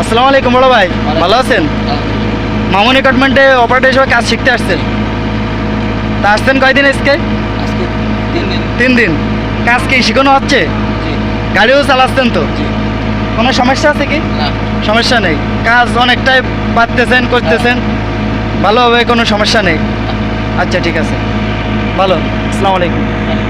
আসসালামু আলাইকুম বড় ভাই ভালো আছেন? মামুন একাডমেন্টে অপারেটর হিসেবে কাজ শিখতে আসছেন। তা আসছেন কয়দিন আজকে? তিন দিন। তিন দিন। কাজ কি শিখানো হচ্ছে? গাড়িও চালাচ্ছেন তো? কোনো সমস্যা আছে কি? সমস্যা নেই। কাজ অনেকটাই পারতেছেন করতেছেন। ভালোভাবে কোনো সমস্যা নেই। আচ্ছা ঠিক আছে। ভালো। আসসালামু আলাইকুম। হ্যাঁ।